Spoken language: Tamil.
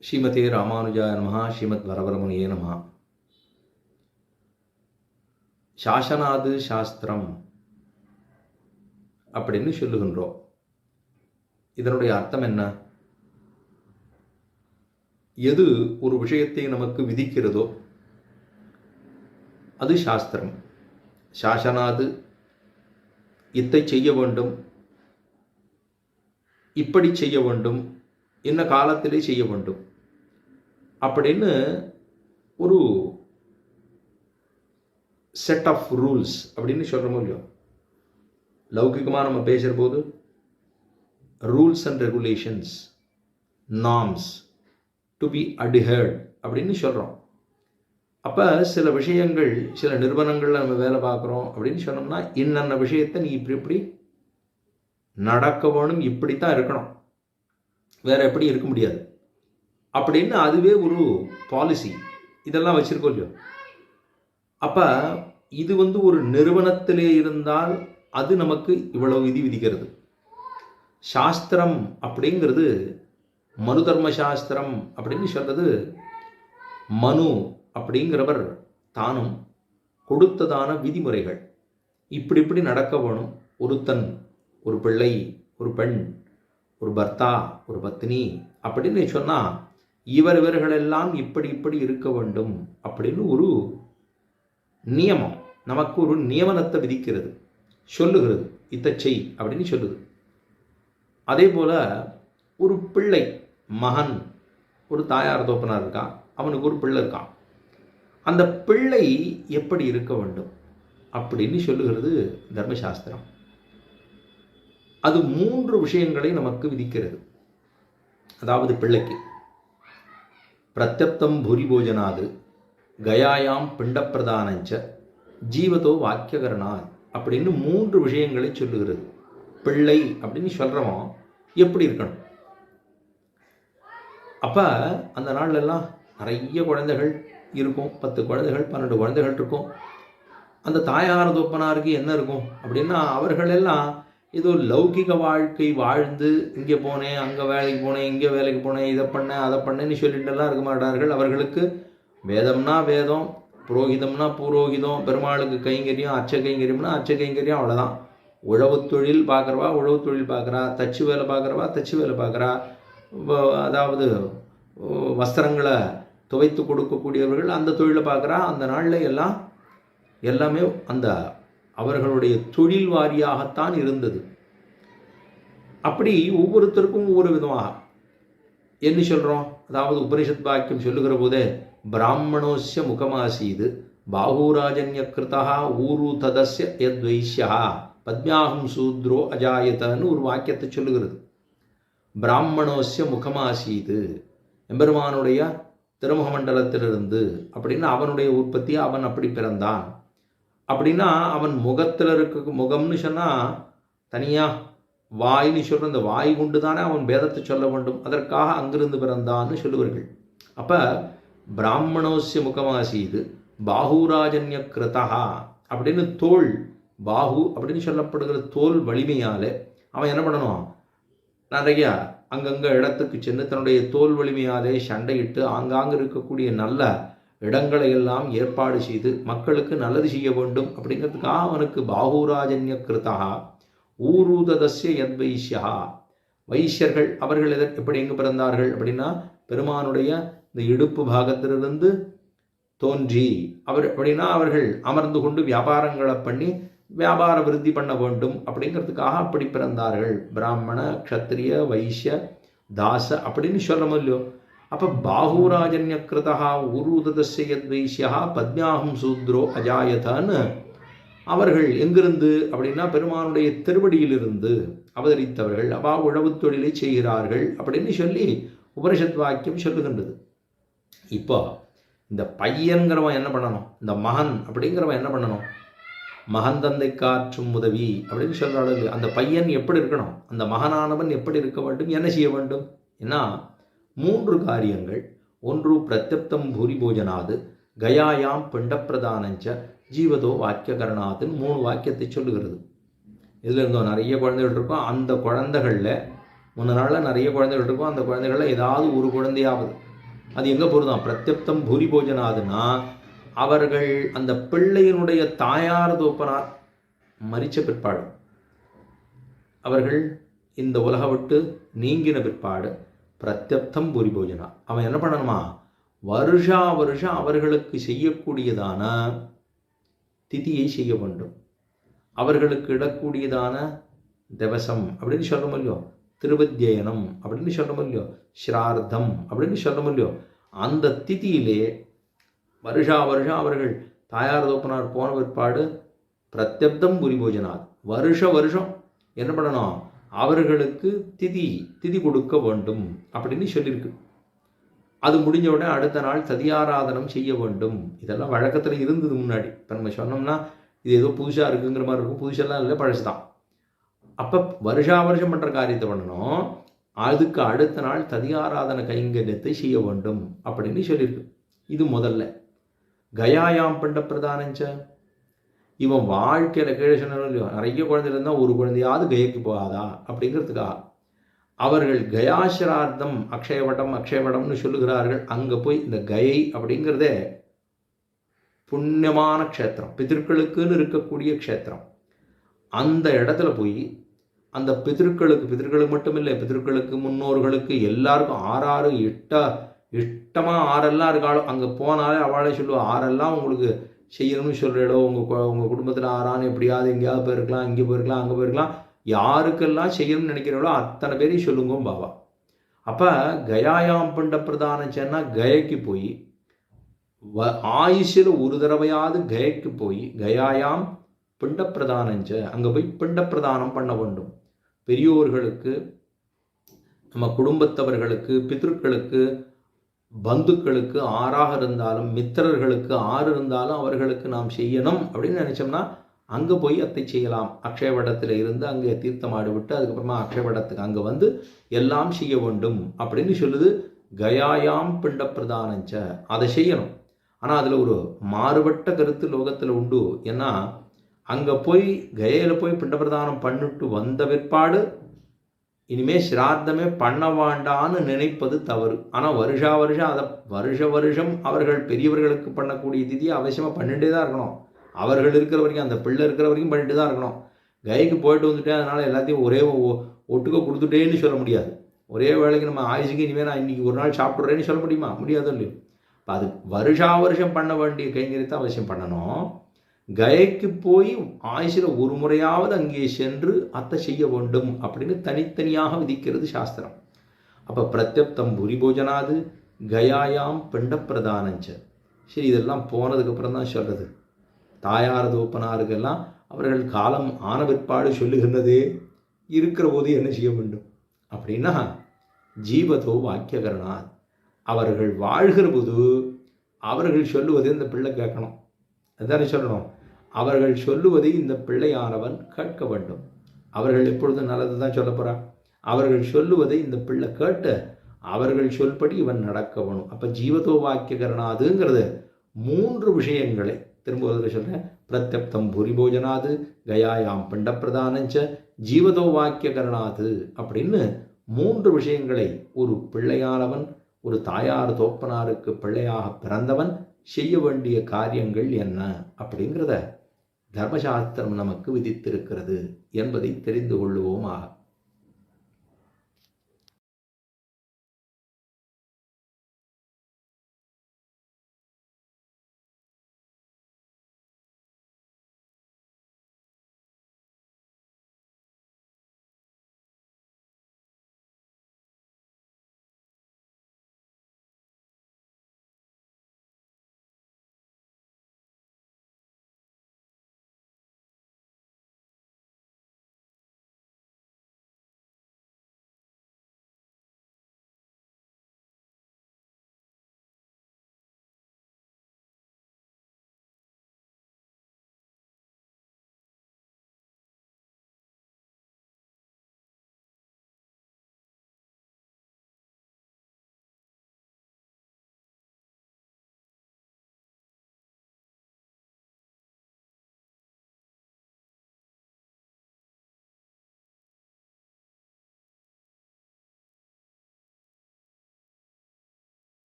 ஸ்ரீமதே ராமானுஜாய நமஹா ஸ்ரீமத் வரவரமுனியே நமஹா. சாசனாது சாஸ்திரம் அப்படின்னு சொல்லுகின்றோம். இதனுடைய அர்த்தம் என்ன? எது ஒரு விஷயத்தை நமக்கு விதிக்கிறதோ அது சாஸ்திரம். சாசனாது இத்தை செய்ய வேண்டும் இப்படி செய்ய வேண்டும் இன்ன காலத்திலே செய்ய வேண்டும்? அப்படின்னு ஒரு செட் ஆஃப் ரூல்ஸ் அப்படின்னு சொல்கிறோமோ இல்லையோ? லௌகிகமாக நம்ம பேசுகிற போது rules and regulations norms to be adhered அப்படின்னு சொல்கிறோம் அப்போ சில விஷயங்கள் சில நிறுவனங்களில் நம்ம வேலை பார்க்குறோம் அப்படின்னு சொன்னோம்னா இன்னென்ன விஷயத்தை நீ இப்படி இப்படி நடக்க வேணும் இப்படி தான் இருக்கணும். வேறு எப்படி இருக்க முடியாது. அப்படின்னு அதுவே ஒரு பாலிசி இதெல்லாம் வச்சுருக்கோம் இல்லையோ? அப்போ இது வந்து ஒரு நிறுவனத்திலே இருந்தால் அது நமக்கு இவ்வளவு விதி விதிக்கிறது. சாஸ்திரம் அப்படிங்கிறது மனு தர்ம சாஸ்திரம் அப்படின்னு சொல்கிறது மனு அப்படிங்கிறவர் தானும் கொடுத்ததான விதிமுறைகள். இப்படி இப்படி நடக்க வேணும். ஒருத்தன் ஒரு பிள்ளை ஒரு பெண் ஒரு பர்த்தா ஒரு பத்னி அப்படின்னு சொன்னால் இவர் இவர்களெல்லாம் இப்படி இப்படி இருக்க வேண்டும் அப்படின்னு ஒரு நியமம் நமக்கு ஒரு நியமனத்தை விதிக்கிறது சொல்லுகிறது இத்தை செய் அப்படின்னு சொல்லுது. அதே போல் ஒரு பிள்ளை மகன் ஒரு தாயார் தோப்பனார் இருக்கான் அவனுக்கு ஒரு பிள்ளை இருக்கான். அந்த பிள்ளை எப்படி இருக்க வேண்டும் அப்படின்னு சொல்லுகிறது தர்மசாஸ்திரம். அது மூன்று விஷயங்களை நமக்கு விதிக்கிறது. அதாவது பிள்ளைக்கு. பிரத்யப்தம் பூரி போஜனாது கயாயாம் பிண்டப்பிரதானஞ்ச ஜீவதோ வாக்கியகரணான் அப்படின்னு மூன்று விஷயங்களை சொல்லுகிறது. பிள்ளை அப்படின்னு சொல்கிறவன் எப்படி இருக்கணும்? அப்போ அந்த நாள்லெல்லாம் நிறைய குழந்தைகள் இருக்கும். பத்து குழந்தைகள் பன்னெண்டு குழந்தைகள் இருக்கும். அந்த தாயார் தோப்பனாருக்கு என்ன இருக்கும் அப்படின்னா அவர்கள் எல்லாம் ஏதோ லௌகிக வாழ்க்கை வாழ்ந்து இங்கே போனேன் அங்கே வேலைக்கு போனேன் இங்கே வேலைக்கு போனேன் இதை பண்ணேன் அதை பண்ணேன்னு சொல்லிட்டுலாம் இருக்க மாட்டார்கள். அவர்களுக்கு வேதம்னா வேதம் புரோகிதம்னா புரோகிதம் பெருமாளுக்கு கைங்கரியம் அச்ச கைங்கரியம்னா அச்ச கைங்கரியம் அவ்வளோதான் உழவு தொழில் பார்க்குறவா உழவு தொழில் பார்க்குறா தச்சு வேலை பார்க்குறவா தச்சு வேலை பார்க்குறா. அதாவது வஸ்திரங்களை துவைத்து கொடுக்கக்கூடியவர்கள் அந்த தொழிலை பார்க்குறா. அந்த நாளில் எல்லாம் எல்லாமே அந்த அவர்களுடைய தொழில் வாரியாகத்தான் இருந்தது. அப்படி ஒவ்வொருத்தருக்கும் ஒவ்வொரு விதமாக. என்ன சொல்கிறோம் அதாவது உபனிஷத் வாக்கியம் சொல்லுகிற போதே பிராமணோஸ்ய முகமாசீது பாகூராஜன்ய கிருதா ஊரு ததஸ்ய யத்வைஷ்யா பத்மியாகம் சூத்ரோ அஜாயதன்னு ஒரு வாக்கியத்தை சொல்லுகிறது. பிராமணோஸ்ய முகமாசீது எம்பெருமானுடைய திருமுகமண்டலத்திலிருந்து அப்படின்னு அவனுடைய உற்பத்தி அவன் அப்படி பிறந்தான். அப்படின்னா அவன் முகத்தில் இருக்க முகம்னு சொன்னால் தனியாக வாய்னு சொல்கிற அந்த வாய் கொண்டு தானே அவன் வேதத்தை சொல்ல வேண்டும். அதற்காக அங்கிருந்து பிறந்தான்னு சொல்லுவார்கள். அப்போ பிராமணோசிய முகமாசீது பாகுராஜன்ய கிருதா அப்படின்னு தோல் பாகு அப்படின்னு சொல்லப்படுகிற தோல் வலிமையால் அவன் என்ன பண்ணணும் நிறையா அங்கங்கே இடத்துக்கு சென்று தன்னுடைய தோல் வலிமையாலே சண்டையிட்டு ஆங்காங்கு இருக்கக்கூடிய நல்ல இடங்களை எல்லாம் ஏற்பாடு செய்து மக்களுக்கு நல்லது செய்ய வேண்டும் அப்படிங்கிறதுக்காக அவனுக்கு பாகுராஜன்ய கிருதா ஊரூததஸ்ய யத் வைஷ்யா வைஷ்யர்கள் அவர்கள் எதற்கு எப்படி எங்கு பிறந்தார்கள் அப்படின்னா பெருமானுடைய இந்த இடுப்பு பாகத்திலிருந்து தோன்றி அவர் அப்படின்னா அவர்கள் அமர்ந்து கொண்டு வியாபாரங்களை பண்ணி வியாபார விருத்தி பண்ண வேண்டும் அப்படிங்கிறதுக்காக அப்படி பிறந்தார்கள். பிராமண க்ஷத்ரிய வைஷ்ய தாச அப்படின்னு சொல்கிறோமோ இல்லையோ? அப்போ பாகுராஜன்ய கிருதா உருததஸ்ய பத்மியாகும் சூத்ரோ அஜாயதான்னு அவர்கள் எங்கிருந்து அப்படின்னா பெருமானுடைய திருவடியிலிருந்து அவதரித்தவர்கள் அவா உழவு தொழிலை செய்கிறார்கள் அப்படின்னு சொல்லி உபனிஷத் வாக்கியம் சொல்லுகின்றது. இப்போ இந்த பையன்கிறவன் என்ன பண்ணணும்? இந்த மகன் அப்படிங்கிறவன் என்ன பண்ணணும்? மகன் தந்தை காற்றும் உதவி அப்படின்னு சொல்கிற அளவு அந்த பையன் எப்படி இருக்கணும்? அந்த மகனானவன் எப்படி இருக்க வேண்டும்? என்ன செய்ய வேண்டும்? ஏன்னா மூன்று காரியங்கள். ஒன்று பிரத்யப்தம் பூரி போஜனாது கயாயாம் பிண்டப்பிரதானஞ்ச ஜீவதோ வாக்கியகரணாதுன்னு மூணு வாக்கியத்தை சொல்லுகிறது. இதில் இருந்தோம் நிறைய குழந்தைகள் இருக்கும். அந்த குழந்தைகளில் முன்ன நாளில் நிறைய குழந்தைகள் இருக்கும். அந்த குழந்தைகளில் ஏதாவது ஒரு குழந்தையாவது. அது எங்கே பொருதான் பிரத்யப்தம் பூரி போஜனாதுன்னா அவர்கள் அந்த பிள்ளையினுடைய தாயார் தோப்பனார் மரிச்ச பிற்பாடு. அவர்கள் இந்த உலக விட்டு நீங்கின பிற்பாடு பிரத்யப்தம் பூரி போஜனா அவன் என்ன பண்ணணுமா? வருஷா வருஷம் அவர்களுக்கு செய்யக்கூடியதான திதியை செய்ய வேண்டும். அவர்களுக்கு இடக்கூடியதான திவசம் அப்படின்னு சொல்ல முடியும் திருவத்தியனம் அப்படின்னு சொல்ல முடியும் ஸ்ரார்த்தம் அப்படின்னு சொல்ல முடியும் அந்த திதியிலே வருஷா வருஷம் அவர்கள் தாயார் தோப்பனார் போன பிற்பாடு பிரத்யப்தம் புரி போஜனாத் வருஷ வருஷம் என்ன பண்ணணும்? அவர்களுக்கு திதி திதி கொடுக்க வேண்டும் அப்படின்னு சொல்லியிருக்கு அது முடிஞ்ச உடனே அடுத்த நாள் சதியாராதனம் செய்ய வேண்டும். இதெல்லாம் வழக்கத்தில் இருந்தது முன்னாடி. இப்போ நம்ம சொன்னோம்னா இது ஏதோ புதுசாக இருக்குங்கிற மாதிரி இருக்கும். புதுசெல்லாம் இல்லை பழசு தான் அப்போ வருஷா வருஷம் பண்ணுற காரியத்தை பண்ணணும். அதுக்கு அடுத்த நாள் ததியாராதன கைங்கரியத்தை செய்ய வேண்டும் அப்படின்னு சொல்லியிருக்கு இது முதல்ல. கயாயாம் பண்ட பிரதானஞ்ச? இவன் வாழ்க்கையில் கீழே இல்லையோ நிறைய குழந்தை இருந்தால் ஒரு குழந்தையாவது கயக்கு போகாதா? அப்படிங்கிறதுக்காக அவர்கள் கயாசிரார்த்தம் அக்ஷயவட்டம் அக்ஷயவட்டம்னு சொல்லுகிறார்கள். அங்கே போய் இந்த கயை அப்படிங்கிறதே புண்ணியமான க்ஷேத்திரம் பித்திருக்களுக்குன்னு இருக்கக்கூடிய க்ஷேத்திரம். அந்த இடத்துல போய் அந்த பித்திருக்களுக்கு பித்திருக்களுக்கு மட்டும் இல்லை பித்திருக்களுக்கு முன்னோர்களுக்கு எல்லாருக்கும் ஆறாறு எட்டா இஷ்டமாக ஆறெல்லாம் இருக்காளோ அங்கே போனாலே அவளே சொல்லுவாள் ஆறெல்லாம் உங்களுக்கு செய்யணும்னு இடம் உங்கள் உங்கள் குடும்பத்தில் ஆறான்னு எப்படியாவது எங்கேயாவது போயிருக்கலாம் இங்கே போயிருக்கலாம் அங்கே போயிருக்கலாம். யாருக்கெல்லாம் செய்யணும்னு நினைக்கிறீங்களோ அத்தனை பேரையும் சொல்லுங்க பாபா அப்போ கயாயாம் பண்ட பிரதானம் சொன்னா கயக்கு போய் வ ஆயுஷில் ஒரு தடவையாவது கயக்கு போய் கயாயாம் பிண்ட பிரதானஞ்ச அங்கே போய் பிண்ட பிரதானம் பண்ண வேண்டும். பெரியோர்களுக்கு நம்ம குடும்பத்தவர்களுக்கு பித்ருக்களுக்கு பந்துக்களுக்கு ஆறாக இருந்தாலும் மித்திரர்களுக்கு ஆறு இருந்தாலும் அவர்களுக்கு நாம் செய்யணும் அப்படின்னு நினச்சோம்னா அங்கே போய் அத்தை செய்யலாம். அக்ஷயவடத்தில் இருந்து அங்கே தீர்த்தமாடு விட்டு அதுக்கப்புறமா அக்ஷயவடத்துக்கு அங்கே வந்து எல்லாம் செய்ய வேண்டும் அப்படின்னு சொல்லுது கயாயாம் பிண்ட பிரதானஞ்ச அதை செய்யணும். ஆனால் அதில் ஒரு மாறுபட்ட கருத்து லோகத்தில் உண்டு. ஏன்னா அங்கே போய் கயையில் போய் பிண்ட பிரதானம் பண்ணிட்டு வந்த பிற்பாடு இனிமே சிராத்தமே பண்ண வேண்டான்னு நினைப்பது தவறு. ஆனால் வருஷா வருஷம் அதை வருஷ வருஷம் அவர்கள் பெரியவர்களுக்கு பண்ணக்கூடிய திதியை அவசியமாக பண்ணிகிட்டே தான் இருக்கணும். அவர்கள் இருக்கிற வரைக்கும் அந்த பிள்ளை இருக்கிற வரைக்கும் பண்ணிட்டு தான் இருக்கணும். கைக்கு போயிட்டு வந்துட்டேன் அதனால் எல்லாத்தையும் ஒரே ஒட்டுக்க கொடுத்துட்டேன்னு சொல்ல முடியாது. ஒரே வேலைக்கு நம்ம ஆயுசுக்கு இனிமேல் நான் இன்றைக்கி ஒரு நாள் சாப்பிட்றேன்னு சொல்ல முடியுமா? முடியாதோ இல்லையோ? இப்போ அது வருஷா வருஷம் பண்ண வேண்டிய கைங்கரியத்தை அவசியம் பண்ணணும். கயைக்கு போய் ஆயுசில் ஒரு முறையாவது அங்கே சென்று அத்தை செய்ய வேண்டும் அப்படின்னு தனித்தனியாக விதிக்கிறது சாஸ்திரம். அப்போ பிரத்யப்தம் புரி போஜனாது கயாயாம் பிண்டப்பிரதானஞ்ச. சரி இதெல்லாம் போனதுக்கப்புறம் தான் சொல்கிறது தாயார் தோப்பனாருக்கெல்லாம் அவர்கள் காலம் ஆன பிற்பாடு சொல்லுகின்றதே இருக்கிற போது என்ன செய்ய வேண்டும்? அப்படின்னா ஜீவதோ வாக்கியகரணாத். அவர்கள் வாழ்கிற போது அவர்கள் சொல்லுவது இந்த பிள்ளை கேட்கணும். அதானே சொல்லணும். அவர்கள் சொல்லுவதை இந்த பிள்ளையானவன் கேட்க வேண்டும். அவர்கள் எப்பொழுதும் நல்லது தான் சொல்ல போகிறான் அவர்கள் சொல்லுவதை இந்த பிள்ளை கேட்டு அவர்கள் சொல்படி இவன் நடக்க வேணும். அப்போ ஜீவதோ வாக்கியகரணாதுங்கிறது மூன்று விஷயங்களை திரும்ப ஒரு சொல்கிறேன் பிரத்யப்தம் பூரிபோஜனாது கயாயாம் பிண்டப்பிரதானஞ்ச ஜீவதோ வாக்கியகரணாது அப்படின்னு மூன்று விஷயங்களை ஒரு பிள்ளையானவன் ஒரு தாயார் தோப்பனாருக்கு பிள்ளையாக பிறந்தவன் செய்ய வேண்டிய காரியங்கள் என்ன அப்படிங்கிறத தர்மசாஸ்திரம் நமக்கு விதித்திருக்கிறது என்பதை தெரிந்து கொள்ளுவோமாக.